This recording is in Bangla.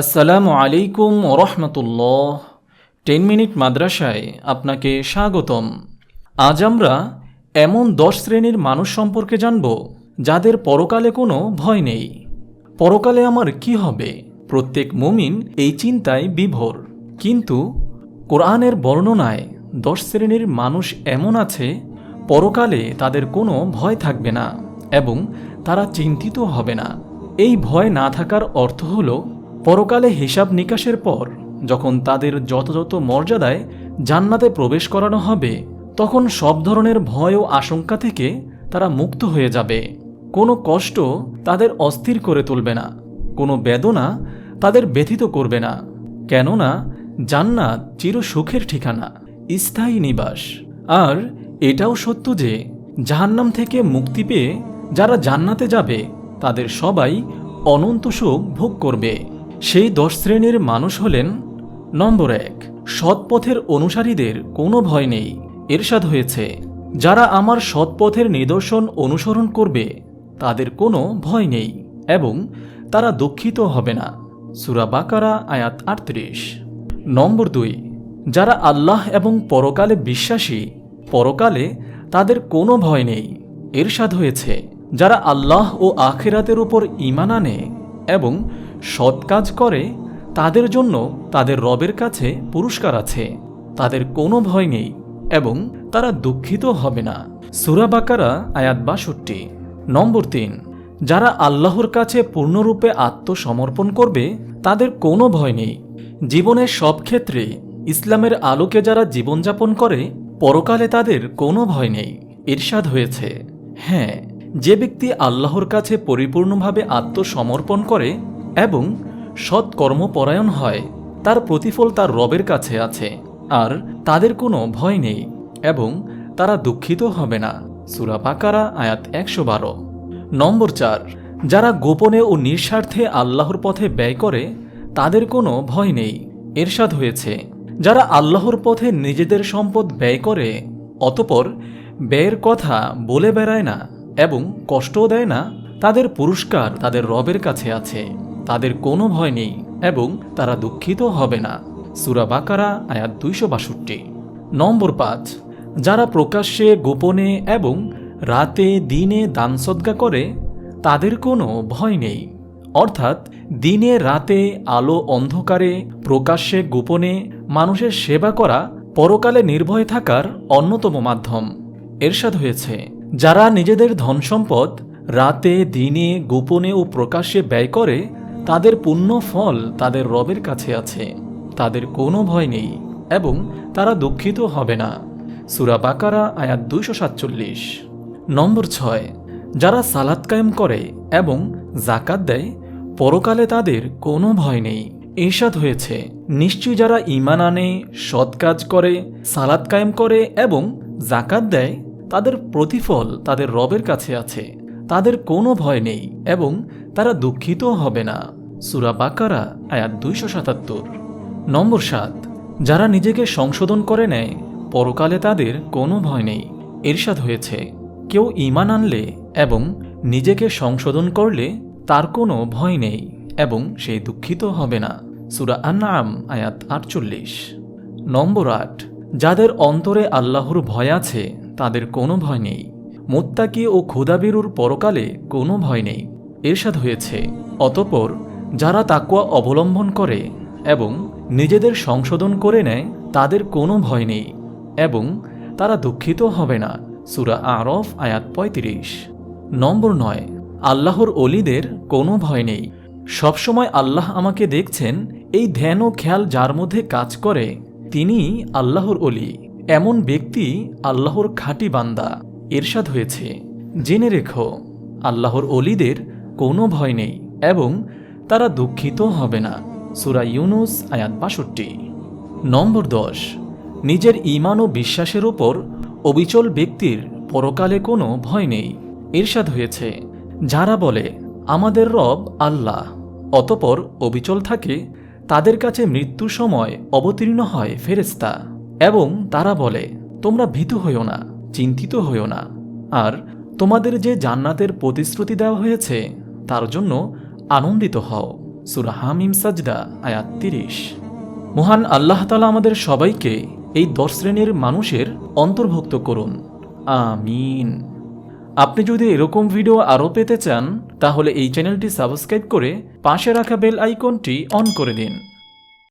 আসসালামু আলাইকুম রহমতুল্লাহ। টেন মিনিট মাদ্রাসায় আপনাকে স্বাগতম। আজ আমরা এমন দশ শ্রেণির মানুষ সম্পর্কে জানব, যাদের পরকালে কোনো ভয় নেই। পরকালে আমার কি হবে? প্রত্যেক মুমিন এই চিন্তায় বিভোর। কিন্তু কোরআনের বর্ণনায় দশ শ্রেণির মানুষ এমন আছে, পরকালে তাদের কোনো ভয় থাকবে না এবং তারা চিন্তিত হবে না। এই ভয় না থাকার অর্থ হল পরকালে হিসাব নিকাশের পর, যখন তাদের যথাযথ মর্যাদায় জান্নাতে প্রবেশ করানো হবে, তখন সব ধরনের ভয় ও আশঙ্কা থেকে তারা মুক্ত হয়ে যাবে। কোনো কষ্ট তাদের অস্থির করে তুলবে না, কোনো বেদনা তাদের ব্যথিত করবে না, কেননা জান্নাত চির সুখের ঠিকানা, স্থায়ী নিবাস। আর এটাও সত্য যে, জাহান্নাম থেকে মুক্তি পেয়ে যারা জান্নাতে যাবে, তাদের সবাই অনন্ত সুখ ভোগ করবে। সেই দশ শ্রেণির মানুষ হলেন নম্বর এক। সৎপথের অনুসারীদের কোনো ভয় নেই। এরশাদ হয়েছে, যারা আমার সৎপথের নিদর্শন অনুসরণ করবে, তাদের কোনো ভয় নেই এবং তারা দুঃখিত হবে না। সুরা বাকারা, আয়াত আটত্রিশ। নম্বর দুই, যারা আল্লাহ এবং পরকালে বিশ্বাসী, পরকালে তাদের কোনো ভয় নেই। এরশাদ হয়েছে, যারা আল্লাহ ও আখেরাতের উপর ইমান আনে এবং সৎ কাজ করে, তাদের জন্য তাদের রবের কাছে পুরস্কার আছে। তাদের কোনো ভয় নেই এবং তারা দুঃখিত হবে না। সুরা বাকারা, আয়াত বাষট্টি। নম্বর তিন, যারা আল্লাহর কাছে পূর্ণরূপে আত্মসমর্পণ করবে, তাদের কোনো ভয় নেই। জীবনের সব ক্ষেত্রে ইসলামের আলোকে যারা জীবনযাপন করে, পরকালে তাদের কোনো ভয় নেই। ইরশাদ হয়েছে। হ্যাঁ যে ব্যক্তি আল্লাহর কাছে পরিপূর্ণভাবে আত্মসমর্পণ করে এবং সৎ কর্মপরায়ণ হয়, তার প্রতিফল তার রবের কাছে আছে, আর তাদের কোনো ভয় নেই এবং তারা দুঃখিত হবে না। সুরা পাকারা আয়াত একশো বারো। নম্বর চার, যারা গোপনে ও নিঃস্বার্থে আল্লাহর পথে ব্যয় করে, তাদের কোনো ভয় নেই। এরশাদ হয়েছে, যারা আল্লাহর পথে নিজেদের সম্পদ ব্যয় করে, অতপর ব্যয়ের কথা বলে বেড়ায় না। এবং কষ্টও দেয় না, তাদের পুরস্কার তাদের রবের কাছে আছে, তাদের কোনো ভয় নেই এবং তারা দুঃখিত হবে না। সুরা বাকারা, আয়াত দুইশো বাষট্টি। নম্বর পাঁচ, যারা প্রকাশ্যে, গোপনে এবং রাতে দিনে দানসদ্গা করে, তাদের কোনো ভয় নেই। অর্থাৎ দিনে, রাতে, আলো অন্ধকারে, প্রকাশ্যে, গোপনে মানুষের সেবা করা পরকালে নির্ভয় থাকার অন্যতম মাধ্যম। এরশাদ হয়েছে যারা নিজেদের ধন সম্পদ রাতে, দিনে, গোপনে ও প্রকাশ্যে ব্যয় করে, তাদের পুণ্য ফল তাদের রবের কাছে আছে। তাদের কোনো ভয় নেই এবং তারা দুঃখিত হবে না। সুরা বাকারা, আয়াত দুইশো সাতচল্লিশ। নম্বর ছয়, যারা সালাদ কায়েম করে এবং জাকাত দেয়, পরকালে তাদের কোনো ভয় নেই। এরশাদ হয়েছে, নিশ্চয়ই যারা ইমান আনে, সৎ কাজ করে সালাদ কায়েম করে এবং জাকাত দেয় তাদের প্রতিফল তাদের রবের কাছে আছে। তাদের কোনো ভয় নেই এবং তারা দুঃখিত হবে না। সুরা বাকারা, আয়াত দুইশো সাতাত্তর। নম্বর সাত, যারা নিজেকে সংশোধন করে নেয়, পরকালে তাদের কোনো ভয় নেই। এরশাদ হয়েছে, কেউ ইমান আনলে এবং নিজেকে সংশোধন করলে তার কোনো ভয় নেই এবং সে দুঃখিত হবে না। সুরা আন্নাম আয়াত আটচল্লিশ। নম্বর আট, যাদের অন্তরে আল্লাহর ভয় আছে তাদের কোনো ভয় নেই। মোত্তাকি ও ক্ষুদাবিরুর পরকালে কোনো ভয় নেই। এরশাদ হয়েছে। অতপর যারা তাকুয়া অবলম্বন করে এবং নিজেদের সংশোধন করে নেয়, তাদের কোনো ভয় নেই এবং তারা দুঃখিত হবে না। সুরা আরফ, আয়াত পঁয়ত্রিশ। নম্বর নয়, আল্লাহর অলিদের কোনো ভয় নেই। সবসময় আল্লাহ আমাকে দেখছেন, এই ধ্যান ও খেয়াল যার মধ্যে কাজ করে তিনি আল্লাহর অলি। এমন ব্যক্তি আল্লাহর খাঁটি বান্দা, এরশাদ হয়েছে। জেনে রেখো, আল্লাহর অলিদের কোনো ভয় নেই এবং তারা দুঃখিত হবে না। সুরা ইউনুস, আয়াত বাষট্টি। নম্বর দশ, নিজের ইমান ও বিশ্বাসের ওপর অবিচল ব্যক্তির পরকালে কোনো ভয় নেই। এরশাদ হয়েছে, যারা বলে, আমাদের রব আল্লাহ। অতপর অবিচল থাকে, তাদের কাছে মৃত্যুর সময় অবতীর্ণ হয় ফেরেস্তা এবং তারা বলে, তোমরা ভীত হইও না, চিন্তিত হইও না। আর তোমাদের যে জান্নাতের প্রতিশ্রুতি দেওয়া হয়েছে, তার জন্য আনন্দিত হও। সুরা হামিম সাজদা, আয়াত তিরিশ। মহান আল্লাহ তালা আমাদের সবাইকে এই দশ শ্রেণির মানুষের অন্তর্ভুক্ত করুন। আমিন। আপনি যদি এরকম ভিডিও আরও পেতে চান, তাহলে এই চ্যানেলটি সাবস্ক্রাইব করে পাশে রাখা বেল আইকনটি অন করে দিন।